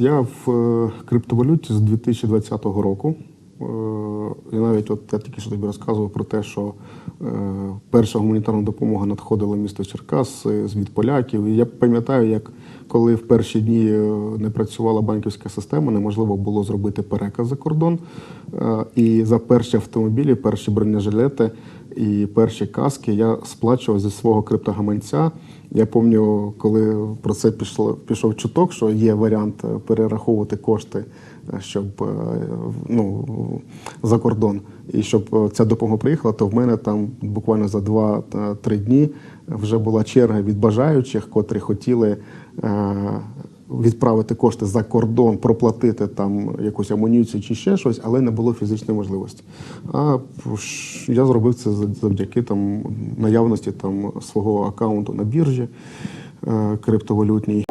Я в е, криптовалюті з 2020 року. Е, І навіть от я тільки що тобі розказував про те, що е, перша гуманітарна допомога надходила місто Черкас е, з від поляків. Я пам'ятаю, як коли в перші дні е, не працювала банківська система, неможливо було зробити переказ за кордон. Е, І за перші автомобілі, перші бронежилети і перші каски я сплачував зі свого криптогаманця. Я пам'ятаю, коли про це пішло, пішов чуток, що є варіант е, перераховувати кошти, е, щоб е, ну, за кордон. І щоб е, ця допомога приїхала, то в мене там буквально за 2-3 дні вже була черга від бажаючих, котрі хотіли. е, Відправити кошти за кордон, проплатити там якусь амуніцію чи ще щось, але не було фізичної можливості. А я зробив це завдяки там наявності там свого аккаунту на біржі е, криптовалютній.